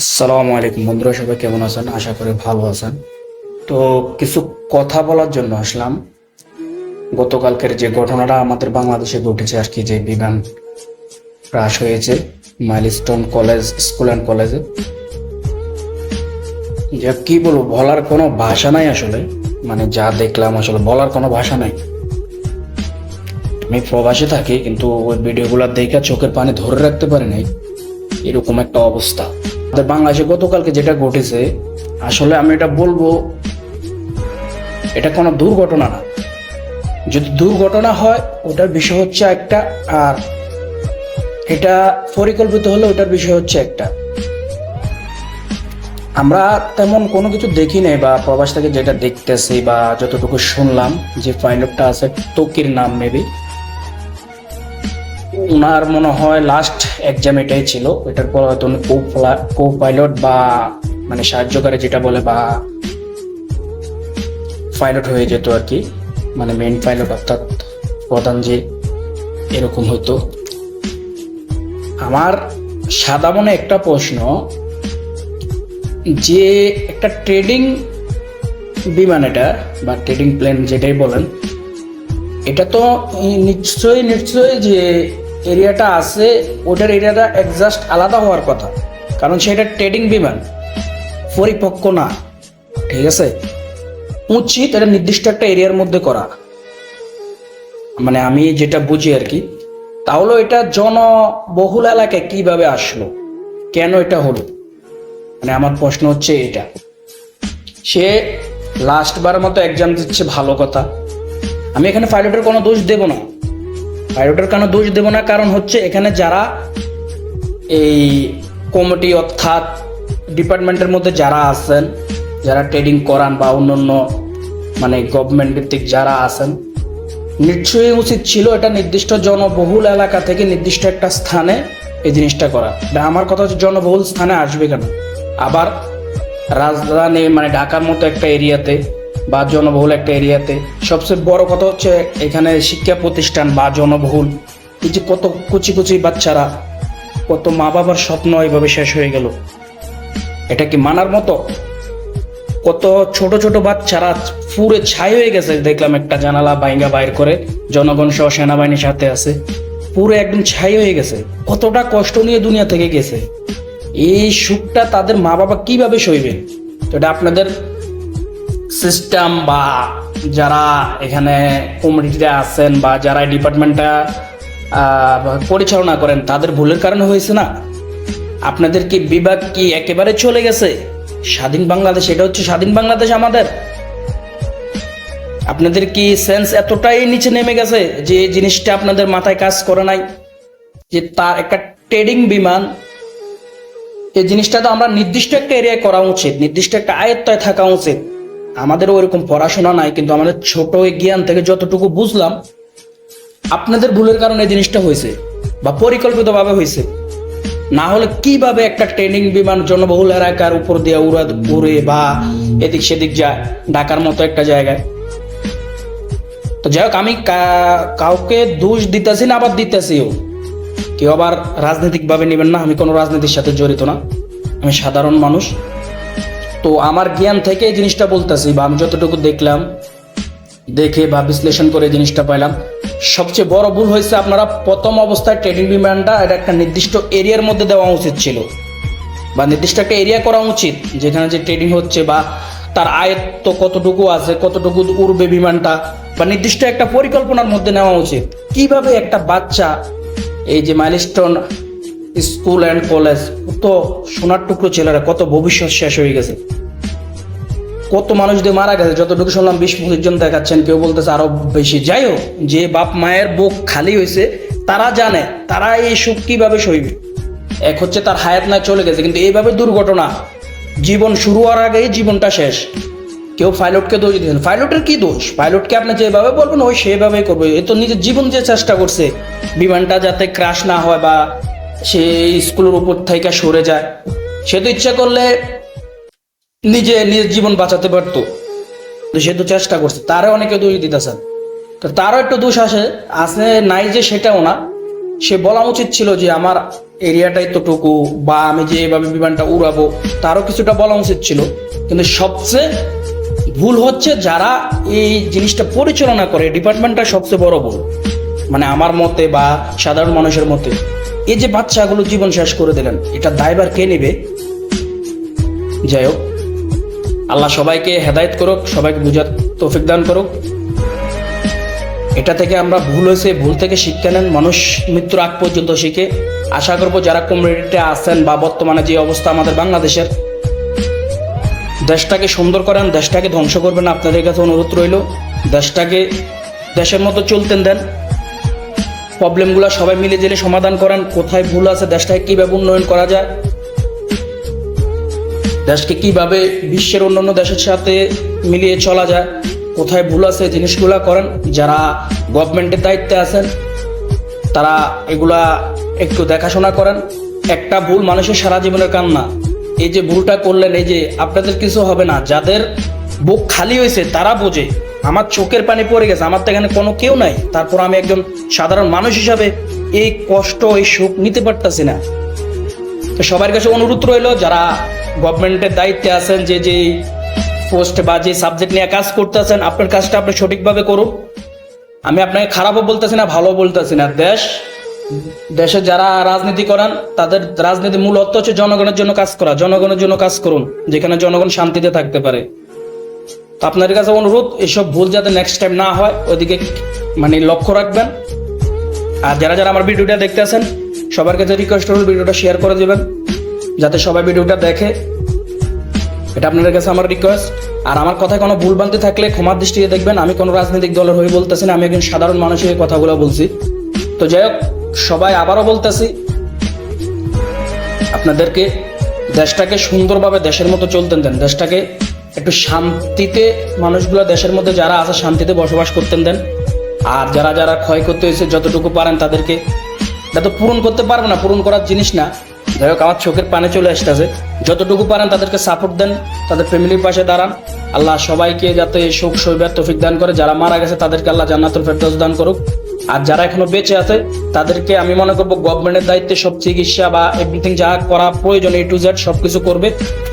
আসসালামু আলাইকুম বন্ধুরা, সবাই কেমন আছেন? আশা করি ভালো আছেন। তো কিছু কথা বলার জন্য আসলাম। গতকালকের যে ঘটনাটা আমাদের বাংলাদেশে ঘটেছে আর কি যে বিমান ক্রাশ হয়েছে মাইলস্টোন কলেজ স্কুল অ্যান্ড কলেজে যে কি বলব, বলার কোনো ভাষা নাই আসলে। মানে যা দেখলাম আসলে বলার কোনো ভাষা নাই। আমি প্রবাসে থাকি, কিন্তু ওই ভিডিওগুলো দেখে চোখের পানি ধরে রাখতে পারি নাই। এরকম একটা অবস্থা। বাংলাদেশে গতকালকে যেটা ঘটেছে, আসলে আমি এটা বলব, এটা কোনো দুর্ঘটনা না। যদি দুর্ঘটনা হয়, ওটার বিষয় হচ্ছে একটা, আর এটা পরিকল্পিত হলে ওটার বিষয় হচ্ছে একটা। আমরা তেমন কোনো কিছু দেখি নাই বা প্রবাস থেকে যেটা দেখতেছি বা যতটুকু শুনলাম যে পাইলটটা আছে তকির নাম মেবি ওনার মনে হয় লাস্ট এক্সাম এটাই ছিল। এটার পর হয়তো উনি কো পাইলট বা মানে সাহায্যকারী যেটা বলে বা পাইলট হয়ে যেত আর কি। মানে মেইন পাইলট অর্থাৎ প্রধান যে এরকম হতো। আমার সাদা মনে একটা প্রশ্ন, যে একটা ট্রেডিং বিমান এটা বা ট্রেডিং প্লেন যেটাই বলেন, এটা তো নিশ্চয়ই নিশ্চয়ই যে এরিয়াটা আছে, ওটার এরিয়াটা একজাস্ট আলাদা হওয়ার কথা। কারণ সেটা ট্রেডিং বিমান। পরিপক্ক না। ঠিক আছে? উচিত এটা নির্দিষ্ট একটা এরিয়ার মধ্যে করা। মানে আমি যেটা বুঝি আর কি, তাহলে এটা জনবহুল এলাকায় কীভাবে আসলো? কেন এটা হলো? মানে আমার প্রশ্ন হচ্ছে এটা। সে লাস্ট বার মতো এক্সাম দিচ্ছে, ভালো কথা। আমি এখানে পাইলটের কোনো দোষ দেব না। পাইলটের কোনো দোষ দেব না? কারণ হচ্ছে এখানে যারা এই কমিটি অর্থাৎ ডিপার্টমেন্টের মধ্যে যারা আছেন, যারা ট্রেডিং করান বা অন্য মানে গভর্নমেন্ট ভিত্তিক যারা আছেন, নিশ্চয়ই উচিত ছিল এটা নির্দিষ্ট জনবহুল এলাকা থেকে নির্দিষ্ট একটা স্থানে এই জিনিসটা করা। এটা আমার কথা হচ্ছে জনবহুল স্থানে আসবে কেন? আবার রাজধানী মানে ঢাকার মতো একটা এরিয়াতে বা জনবহুল একটা এরিয়াতে। সবচেয়ে বড় কথা হচ্ছে এখানে শিক্ষা প্রতিষ্ঠান বা জনবহুল। এই যে কত কুচি কুচি বাচ্চারা, কত মা বাবার স্বপ্ন এইভাবে শেষ হয়ে গেল। এটা কি মানার মতো? কত ছোট ছোট বাচ্চারা পুরে ছাই হয়ে গেছে, দেখলাম একটা জানালা বাইঙ্গা বাইর করে, জনগণ সহ সেনাবাহিনীর সাথে আছে। পুরো একদম ছাই হয়ে গেছে। কতটা কষ্ট নিয়ে দুনিয়া থেকে গেছে। এই সুখটা তাদের মা বাবা কীভাবে সইবেন তো এটা আপনাদের সিস্টেম বা যারা এখানে কমিটিতে আছেন বা যারা ডিপার্টমেন্টটা পরিচালনা করেন, তাদের ভুলের কারণে হয়েছে না? আপনাদের কি বিভাগ কি একেবারে চলে গেছে? স্বাধীন বাংলাদেশ, এটা হচ্ছে স্বাধীন বাংলাদেশ আমাদের। আপনাদের কি সেন্স এতটাই নিচে নেমে গেছে যে জিনিসটা আপনাদের মাথায় কাজ করে নাই? যে তার একটা ট্রেডিং বিমান, এই জিনিসটা তো আমরা নির্দিষ্ট একটা এরিয়ায় করা উচিত, নির্দিষ্ট একটা আয়ত্তায় থাকা উচিত। আমাদের ওইরকম পড়াশোনা নাই, কিন্তু আমাদের ছোট জ্ঞান থেকে যতটুকু বুঝলাম, আপনাদের ভুলের কারণে জিনিসটা হয়েছে বা পরিকল্পিতভাবে হয়েছে। না হলে কীভাবে একটা ট্রেনিং বিমান জনবহুল এলাকার উপর দিয়ে উড়া, ঘুরে বা এদিক সেদিক যায়, ঢাকার মতো একটা জায়গায়? তো যাই হোক, আমি কাউকে দোষ দিতেছি না, আবার দিতেছিও। কেউ আবার রাজনৈতিকভাবে নেবেন না, আমি কোনো রাজনীতির সাথে জড়িত না। আমি সাধারণ মানুষ। তো আমার জ্ঞান থেকে এই জিনিসটা বলতেছি, বা আমি যতটুকু দেখলাম, দেখে বা বিশ্লেষণ করে জিনিসটা পাইলাম, সবচেয়ে বড় ভুল হয়েছে আপনারা প্রথম অবস্থায় ট্রেডিং বিমানটা এটা একটা নির্দিষ্ট এরিয়ার মধ্যে দেওয়া উচিত ছিল। বা নির্দিষ্ট একটা এরিয়া করা উচিত, যেখানে যে ট্রেডিং হচ্ছে বা তার আয়ত্ত কতটুকু আছে, কতটুকু উড়বে বিমানটা, বা নির্দিষ্ট একটা পরিকল্পনার মধ্যে নেওয়া উচিত। কীভাবে একটা বাচ্চা, এই যে মাইলস্টোন স্কুল অ্যান্ড কলেজ, কত সোনার টুকরো ছেলেরা, কত ভবিষ্যৎ শেষ হয়ে গেছে। কত মানুষদের মারা গেছে, যতটুকু শুনলাম বিশ পঁচিশ জন দেখাচ্ছেন, কেউ বলতেছে আরও বেশি। যাই হোক, যে বাপ মায়ের বুক খালি হয়েছে, তারা জানে, তারা এই সুখ কীভাবে সইবে? এক হচ্ছে তার হায়াত না চলে গেছে, কিন্তু এইভাবে দুর্ঘটনা, জীবন শুরু হওয়ার আগেই জীবনটা শেষ। কেউ পাইলটকে দোষ দিয়েছেন পাইলটের কি দোষ? পাইলটকে আপনি যেভাবে বলবেন, ওই সেভাবেই করবে। এ তো নিজের জীবন যে চেষ্টা করছে, বিমানটা যাতে ক্রাশ না হয় বা সে স্কুলের উপর থেকে সরে যায়। সে তো ইচ্ছা করলে নিজে নিজের জীবন বাঁচাতে পারতো। তো সে তো চেষ্টা করছে। তারে অনেকে দোষ দিতেছেন। তো তারও একটু দোষ আসে। আসে নাই যে সেটাও না। সে বলা উচিত ছিল যে, আমার এরিয়াটাই তোটুকু বা আমি যে এভাবে বিমানটা উড়াবো, তারও কিছুটা বলা উচিত ছিল। কিন্তু সবচেয়ে ভুল হচ্ছে যারা এই জিনিসটা পরিচালনা করে। ডিপার্টমেন্টটা সবচেয়ে বড় ভুল। মানে আমার মতে বা সাধারণ মানুষের মতে। এই যে বাচ্চাগুলো জীবন শেষ করে দিলেন, এটা দায়বার কে নেবে? যাই হোক আল্লাহ সবাইকে হেদায়ত করুক, সবাইকে বুঝার তৌফিক দান করুক। এটা থেকে আমরা ভুল হয়েছে, ভুল থেকে শিক্ষা নেন, মানুষ মৃত্যুর আগ পর্যন্ত শিখে। আশা করব যারা কমিউনিটিতে আছেন বা বর্তমানে যে অবস্থা আমাদের বাংলাদেশের, দেশটাকে সুন্দর করেন, দেশটাকে ধ্বংস করবেন, আপনাদের কাছে অনুরোধ রইল। দেশটাকে দেশের মতো চলতেন দেন। প্রবলেমগুলো সবাই মিলে জেলে সমাধান করেন। কোথায় ভুল আছে, দেশটাকে কীভাবে উন্নয়ন করা যায়? দেশকে কীভাবে বিশ্বের অন্যান্য দেশের সাথে মিলিয়ে চলা যায়? কোথায় ভুল আছে জিনিসগুলো করেন। যারা গভর্নমেন্টের দায়িত্বে আছেন, তারা এগুলা একটু দেখাশোনা করেন। একটা ভুল মানুষের সারা জীবনের কান্না। এই যে ভুলটা করলেন, এই যে আপনাদের কিছু হবে না। যাদের বুক খালি হয়েছে, তারা বোঝে। আমার চোখের পানি পড়ে গেছে, আমার তো এখানে কোনো কেউ নাই। তারপর আমি একজন সাধারণ মানুষ হিসাবে এই কষ্ট, এই সুখ নিতে পারতাছি না। তো সবার কাছে অনুরোধ রইল, যারা গভর্নমেন্টের দায়িত্বে আছেন, যে যে পোস্ট বা যে সাবজেক্ট নিয়ে কাজ করতেছেন, আপনার কাজটা আপনি সঠিকভাবে করুন। আমি আপনাকে খারাপও বলতেছি না ভালো বলতেছি না। দেশ, দেশে যারা রাজনীতি করান, তাদের রাজনীতির মূল অর্থ হচ্ছে জনগণের জন্য কাজ করা। জনগণের জন্য কাজ করুন, যেখানে জনগণ শান্তিতে থাকতে পারে। তো আপনাদের কাছে অনুরোধ, এসব ভুল যাতে নেক্সট টাইম না হয়, ওইদিকে মানে লক্ষ্য রাখবেন। আর যারা যারা আমার ভিডিওটা দেখতে আছেন, সবার কাছে রিকোয়েস্ট করুন, ভিডিওটা শেয়ার করে দেবেন, যাতে সবাই ভিডিওটা দেখে। এটা আপনাদের কাছে আমার রিকোয়েস্ট আর আমার কথায় কোনো ভুল ভ্রান্তি থাকলে ক্ষমার দৃষ্টিতে দেখবেন, আমি কোনো রাজনৈতিক দলের হয়ে বলতেছি না, আমি একজন সাধারণ মানুষের কথাগুলো বলছি। তো যাই হোক, সবাই আবারও বলতেছি, আপনাদেরকে দেশটাকে সুন্দরভাবে দেশের মতো চলতেন দেন, দেশটাকে একটু শান্তিতে মানুষগুলো দেশের মধ্যে যারা আছে, শান্তিতে বসবাস করতেন দেন। আর যারা যারা ক্ষয়ক্ষতি হয়েছে, যতটুকু পারেন তাদেরকে, এটা তো পূরণ করতে পারবে না, পূরণ করার জিনিস না। যাই হোক, আমার চোখের পানে চলে আসতেছে। যতটুকু পারেন তাদেরকে সাপোর্ট দেন, তাদের ফ্যামিলির পাশে দাঁড়ান। আল্লাহ সবাইকে যাতে সুখ সৈবার তৌফিক দান করে। যারা মারা গেছে, তাদেরকে আল্লাহ জান্নাতুল ফেরদৌস দান করুক। আর যারা এখনও বেঁচে আছে, তাদেরকে আমি মনে করব গভর্নমেন্টের দায়িত্বে সব চিকিৎসা বা এভরিথিং যা করা প্রয়োজন এ টু জেড সবকিছু করবে।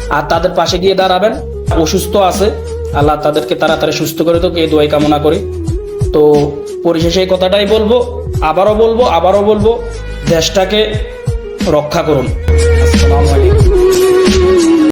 আর তাদের পাশে গিয়ে দাঁড়াবেন। অসুস্থ আছে, আল্লাহ তাদেরকে তাড়াতাড়ি সুস্থ করে তো এই দোয়াই কামনা করি। তো পরিশেষে এই কথাটাই বলব, আবারও বলব আবারও বলব, দেশটাকে রক্ষা করুন। আসসালামু আলাইকুম।